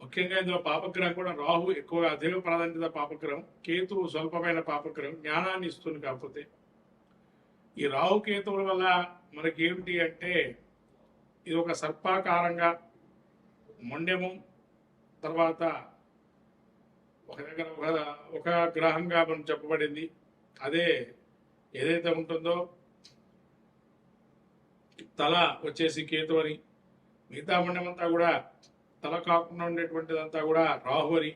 ముఖ్యంగా ఇందులో పాపగ్రహం కూడా రాహు ఎక్కువగా అధిక ప్రాధాన్యత పాపగ్రహం కేతువు స్వల్పమైన పాపగ్రహం జ్ఞానాన్ని ఇస్తుంది కాకపోతే. ఈ రాహు కేతువుల వల్ల మనకి ఏమిటి అంటే ఇది ఒక సర్పాకారంగా మొండెము తర్వాత ఒక దగ్గర ఒక ఒక గ్రహంగా మనం చెప్పబడింది. అదే ఏదైతే ఉంటుందో తల వచ్చేసి కేతు అని మిగతా మండమంతా కూడా తల కాకుండా ఉండేటువంటిదంతా కూడా రాహు అని.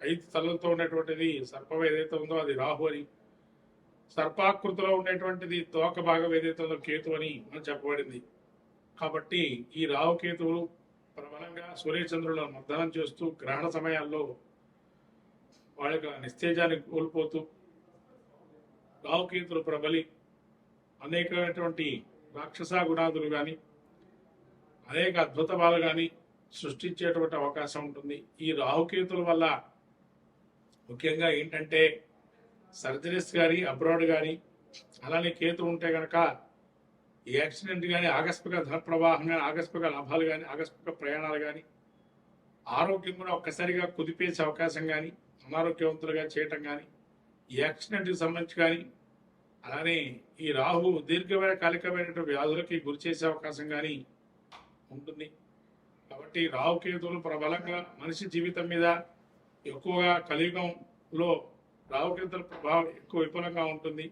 ఐదు తలలతో ఉండేటువంటిది సర్పం ఏదైతే ఉందో అది రాహు అని. సర్పాకృతిలో ఉండేటువంటిది తోక భాగం ఏదైతే ఉందో కేతు అని మనం చెప్పబడింది. కాబట్టి ఈ రాహు కేతువులు ప్రబలంగా సూర్యచంద్రులను మర్దనం చేస్తూ గ్రహణ సమయాల్లో వాళ్ళ యొక్క నిస్తేజాన్ని కోల్పోతూ రాహుకేతులు ప్రబలి అనేకమైనటువంటి రాక్షస గుణాదులు కానీ అనేక అద్భుతాలు కానీ సృష్టించేటువంటి అవకాశం ఉంటుంది. ఈ రాహుకేతుల వల్ల ముఖ్యంగా ఏంటంటే సర్జరీస్ కానీ అబ్రాడ్ కానీ అలానే కేతు ఉంటే కనుక ఈ యాక్సిడెంట్ కానీ ఆకస్మిక ధన ప్రవాహం కానీ ఆకస్మిక లాభాలు కానీ ఆకస్మిక ప్రయాణాలు కానీ ఆరోగ్యం కూడా ఒక్కసారిగా కుదిపేసే అవకాశం కానీ అనారోగ్యవంతులుగా చేయటం కానీ ఈ యాక్సిడెంట్కి సంబంధించి కానీ అలానే ఈ రాహు దీర్ఘమైన కాలికమైనటువంటి వ్యాధులకి గురి చేసే అవకాశం కానీ ఉంటుంది. కాబట్టి రాహుకేతువులు ప్రబలంగా మనిషి జీవితం మీద ఎక్కువగా కలియుగంలో రావుకేతుల ప్రభావం ఎక్కువ విపులంగా ఉంటుంది.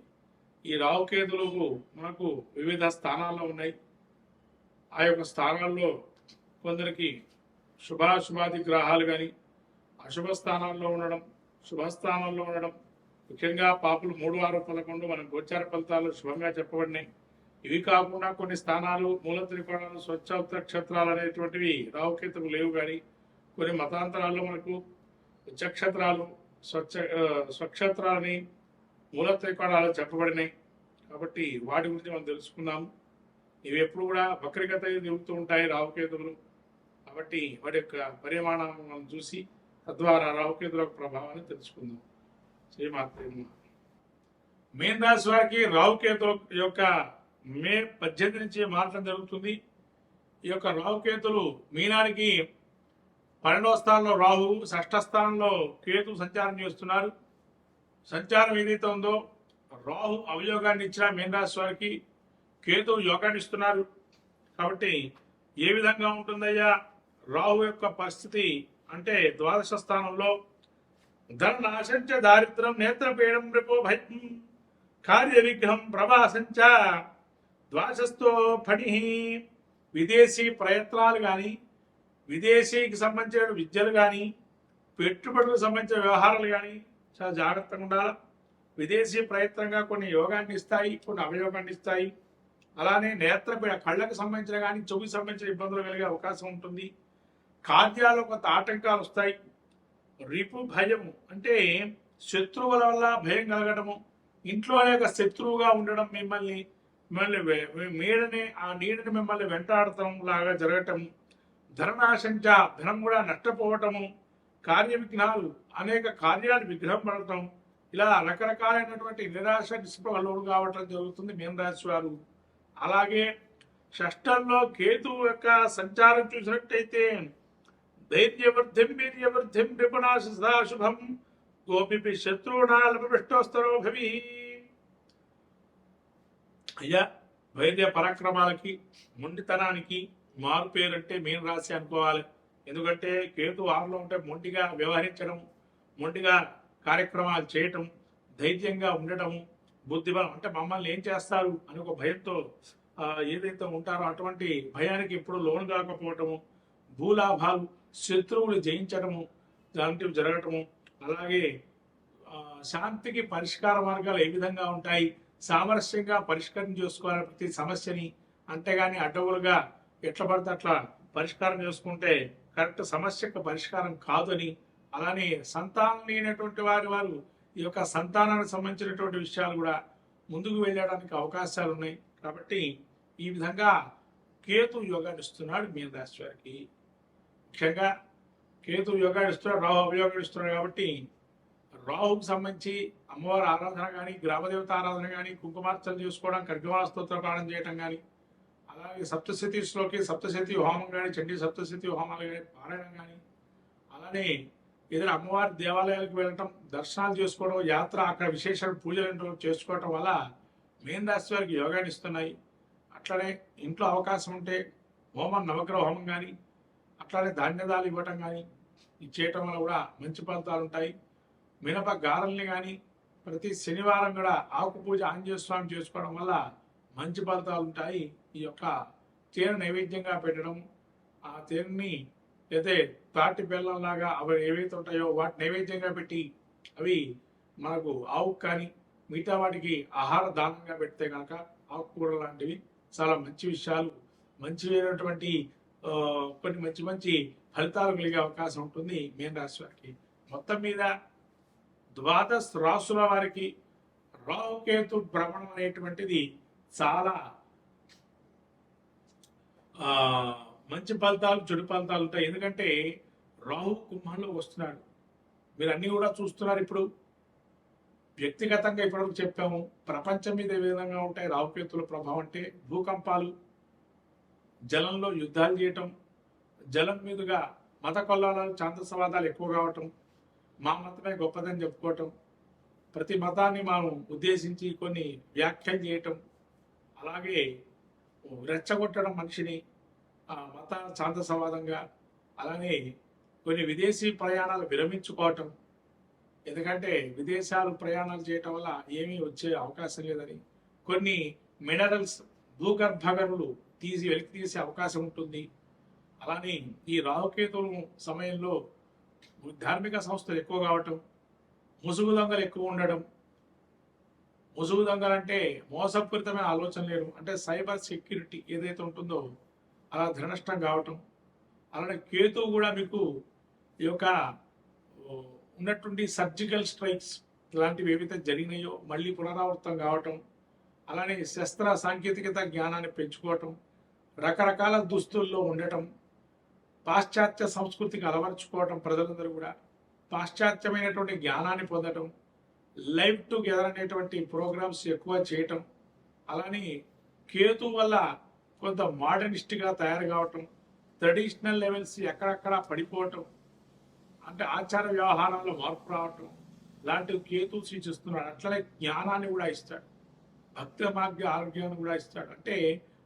ఈ రావుకేతులకు మనకు వివిధ స్థానాల్లో ఉన్నాయి. ఆ యొక్క స్థానాల్లో కొందరికి శుభాశుభాది గ్రహాలు కానీ అశుభ స్థానాల్లో ఉండడం శుభస్థానాల్లో ఉండడం ముఖ్యంగా పాపులు మూడు ఆరు పదకొండు మన గోచార ఫలితాలు శుభంగా చెప్పబడినాయి. ఇవి కాకుండా కొన్ని స్థానాలు మూల త్రికోణాలు స్వచ్ఛ క్షేత్రాలు అనేటువంటివి రావుకేతుకు లేవు కానీ కొన్ని మతాంతరాల్లో మనకు ఉచ్చక్షేత్రాలు స్వచ్ఛ స్వక్షేత్రాలని మూల త్రికోణాలు చెప్పబడినాయి. కాబట్టి వాటి గురించి మనం తెలుసుకుందాము ఇవి ఎప్పుడు కూడా వక్రిగత తిరుగుతూ ఉంటాయి రావుకేతువులు. కాబట్టి వాటి యొక్క పరిమాణం మనం చూసి తద్వారా రావుకేతుల ప్రభావాన్ని తెలుసుకుందాం. శ్రీమాత్రి మేన్ రాశి వారికి రావుకేతు యొక్క మే పద్దెనిమిది నుంచి మార్చడం జరుగుతుంది. ఈ యొక్క రాహుకేతులు మీనానికి పన్నెండవ స్థానంలో రాహు షష్ఠ స్థానంలో కేతు సంచారం చేస్తున్నారు. సంచారం ఏదైతే ఉందో రాహు అవయోగాన్ని ఇచ్చిన మీనరాశి వారికి కేతు యోగాన్ని ఇస్తున్నారు. కాబట్టి ఏ విధంగా ఉంటుందయ్యా? రాహు యొక్క పరిస్థితి అంటే ద్వాదశ స్థానంలో ధననాశంచ దారిద్రం నేత్రపీడం రిపో భయం కార్య విగ్రహం ప్రభాసంచ ద్వాసస్తో పని విదేశీ ప్రయత్నాలు కానీ విదేశీకి సంబంధించిన విద్యలు కానీ పెట్టుబడులకు సంబంధించిన వ్యవహారాలు కానీ చాలా జాగ్రత్తగా ఉండాలి? విదేశీ ప్రయత్నంగా కొన్ని యోగాన్ని ఇస్తాయి కొన్ని అవయోగాన్ని ఇస్తాయి. అలానే నేత్ర కళ్ళకు సంబంధించిన కానీ చెవికి సంబంధించిన ఇబ్బందులు కలిగే అవకాశం ఉంటుంది. కార్యాలు కొంత ఆటంకాలు వస్తాయి. రిపు భయము అంటే శత్రువుల వల్ల భయం కలగడము. ఇంట్లో యొక్క శత్రువుగా ఉండడం మిమ్మల్ని మిమ్మల్ని వె- నీడని ఆ నీడని మిమ్మల్ని వెంటాడటం లాగా జరగటం ధననాశంచ ధనం కూడా నష్టపోవటము కార్య విఘ్నాలు అనేక కార్యాలు విఘ్నం పడటం ఇలా రకరకాలైనటువంటి నిరాశ నిస్పృహ కావటం జరుగుతుంది మీనరాశి వారు. అలాగే షష్టంలో కేతువు యొక్క సంచారం చూసినట్టయితే ధైర్యవర్ధం వీర్యవృద్ధిం విపునాశ సదాశుభం గోపి శత్రువునాల్పృష్టోస్తరో భవి. అయ్యా వైద్య పరాక్రమాలకి మొండితనానికి మారు పేరంటే మీన రాశి అనుకోవాలి. ఎందుకంటే కేతు ఆరులో ఉంటే మొండిగా వ్యవహరించడం మొండిగా కార్యక్రమాలు చేయటం ధైర్యంగా ఉండటం బుద్ధిబలం అంటే మమ్మల్ని ఏం చేస్తారు అని ఒక భయంతో ఏదైతే ఉంటారో అటువంటి భయానికి ఎప్పుడు లోన్ కాకపోవటము భూలాభాలు శత్రువులు జయించడము లాంటివి జరగటము అలాగే శాంతికి పరిష్కార మార్గాలు ఏ విధంగా ఉంటాయి సామరస్యంగా పరిష్కారం చేసుకోవాలి ప్రతి సమస్యని అంతేగాని అడ్డవులుగా ఎట్ల పడితే అట్లా పరిష్కారం చేసుకుంటే కరెక్ట్ సమస్యకు పరిష్కారం కాదని అలానే సంతానం లేనటువంటి వారి వారు ఈ యొక్క సంతానానికి సంబంధించినటువంటి విషయాలు కూడా ముందుకు వెళ్ళడానికి అవకాశాలు ఉన్నాయి. కాబట్టి ఈ విధంగా కేతు యోగాన్ని ఇస్తున్నాడు మీన రాశి వారికి. ముఖ్యంగా కేతు యోగాన్ని ఇస్తున్నాడు రాహు అభియోగాన్ని ఇస్తున్నాడు కాబట్టి రాహుకు సంబంధించి అమ్మవారి ఆరాధన కానీ గ్రామదేవత ఆరాధన కానీ కుంకుమార్చలు చేసుకోవడం ఖర్గవార పాఠం చేయటం చేయడం కానీ అలాగే సప్తశతీశ్లోకి సప్తశతి హోమం కానీ చండీ సప్తశతి హోమాలు కానీ పారాయణం కానీ అలానే ఏదైనా అమ్మవారి దేవాలయాలకు వెళ్ళటం దర్శనాలు చేసుకోవడం యాత్ర అక్కడ విశేష పూజలు చేసుకోవటం వల్ల మేన్ రాశి వారికి యోగాన్ని ఇస్తున్నాయి. అట్లనే ఇంట్లో అవకాశం ఉంటే హోమం నవగ్రహ హోమం కానీ అట్లానే ధాన్యదాలు ఇవ్వటం కానీ ఇది చేయటం వల్ల కూడా మంచి ఫలితాలు ఉంటాయి. మినప గారెల్ని కానీ ప్రతి శనివారం కూడా ఆకు పూజ ఆంజనేయ స్వామి చేసుకోవడం వల్ల మంచి ఫలితాలు ఉంటాయి. ఈ యొక్క తేనె నైవేద్యంగా పెట్టడం ఆ తేనెని అయితే తాటి బెల్లంలాగా అవి ఏవైతే ఉంటాయో వాటి నైవేద్యంగా పెట్టి అవి మనకు ఆవుకు కానీ మిగతా వాటికి ఆహార దానంగా పెడితే కనుక ఆకుకూర లాంటివి చాలా మంచి విషయాలు మంచిమైనటువంటి ఆ, కొన్ని మంచి మంచి ఫలితాలు కలిగే అవకాశం ఉంటుంది. మేన రాశి వారికి మొత్తం మీద ద్వాదశ రాసుల వారికి రాహుకేతు భ్రమణం అనేటువంటిది చాలా మంచి ఫలితాలు చెడు ఫలితాలు ఉంటాయి. ఎందుకంటే రాహు కుంభంలో వస్తున్నాడు. మీరు అన్ని కూడా చూస్తున్నారు ఇప్పుడు. వ్యక్తిగతంగా ఇప్పటివరకు చెప్పాము. ప్రపంచం మీద ఏ విధంగా ఉంటాయి రాహుకేతుల ప్రభావం అంటే భూకంపాలు జలంలో యుద్ధాలు చేయటం జలం మీదుగా మత కొల్లాలు ఛాందసవాదాలు ఎక్కువ కావటం మా మతమే గొప్పదని చెప్పుకోవటం ప్రతి మతాన్ని మనం ఉద్దేశించి కొన్ని వ్యాఖ్యలు చేయటం అలాగే రెచ్చగొట్టడం మనిషిని ఆ, మత ఛాందసవాదంగా అలానే కొన్ని విదేశీ ప్రయాణాలు విరమించుకోవటం. ఎందుకంటే విదేశాలు ప్రయాణాలు చేయటం వల్ల ఏమీ వచ్చే అవకాశం లేదని కొన్ని మినరల్స్ భూగర్భ గనులు తీసి వెలికి తీసే అవకాశం ఉంటుంది. అలానే ఈ రాహుకేతువు సమయంలో ధార్మిక సంస్థలు ఎక్కువ కావటం ముసుగు దొంగలు ఎక్కువ ఉండడం. ముసుగు దొంగలు అంటే మోసపూరితమైన ఆలోచన లేరు అంటే సైబర్ సెక్యూరిటీ ఏదైతే ఉంటుందో అలా ధననష్టం కావటం. అలానే కేతువు కూడా మీకు ఈ యొక్క ఉన్నటువంటి సర్జికల్ స్ట్రైక్స్ ఇలాంటివి ఏవైతే జరిగినాయో మళ్ళీ పునరావృతం కావటం. అలానే శస్త్ర సాంకేతికత జ్ఞానాన్ని పెంచుకోవటం. రకరకాల దుస్తుల్లో ఉండటం. పాశ్చాత్య సంస్కృతికి అలవర్చుకోవటం ప్రజలందరూ కూడా పాశ్చాత్యమైనటువంటి జ్ఞానాన్ని పొందటం లైవ్ టుగెదర్ అనేటువంటి ప్రోగ్రామ్స్ ఎక్కువ చేయటం అలానే కేతు వల్ల కొంత మోడర్నిస్ట్గా తయారు కావటం ట్రెడిషనల్ లెవెల్స్ ఎక్కడెక్కడ పడిపోవటం అంటే ఆచార వ్యవహారంలో మార్పు రావటం లాంటివి కేతు సూచిస్తున్నాడు అట్లనే జ్ఞానాన్ని కూడా ఇస్తాడు. భక్తి మార్గ ఆరోగ్యాన్ని కూడా ఇస్తాడు. అంటే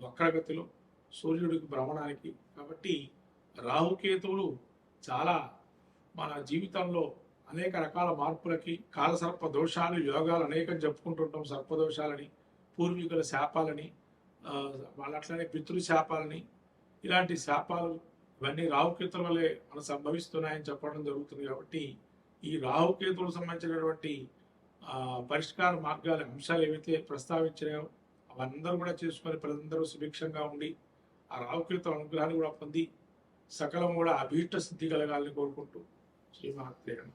వక్రగతిలో సూర్యుడికి భ్రమణానికి. కాబట్టి రాహుకేతువులు చాలా మన జీవితంలో అనేక రకాల మార్పులకి కాలసర్ప దోషాలు యోగాలు అనేకం చెప్పుకుంటుంటాం. సర్పదోషాలని పూర్వీకుల శాపాలని ఆ, వాళ్ళ అట్లనే పితృ శాపాలని. ఇలాంటి శాపాలు ఇవన్నీ రాహుకేతుల వల్లే మనకు సంభవిస్తున్నాయని చెప్పడం జరుగుతుంది కాబట్టి ఈ రాహుకేతులకు సంబంధించినటువంటి పరిష్కార మార్గాల అంశాలు ఏవైతే ప్రస్తావించినాయో అవందరూ కూడా చేసుకొని ప్రజలందరూ సుభిక్షంగా ఉండి ఆ రాహుకేతు అనుగ్రహాన్ని కూడా పొంది సకలం కూడా అభీష్ట సిద్ధి కలగాలని కోరుకుంటూ శ్రీ మహాత్రేయుడు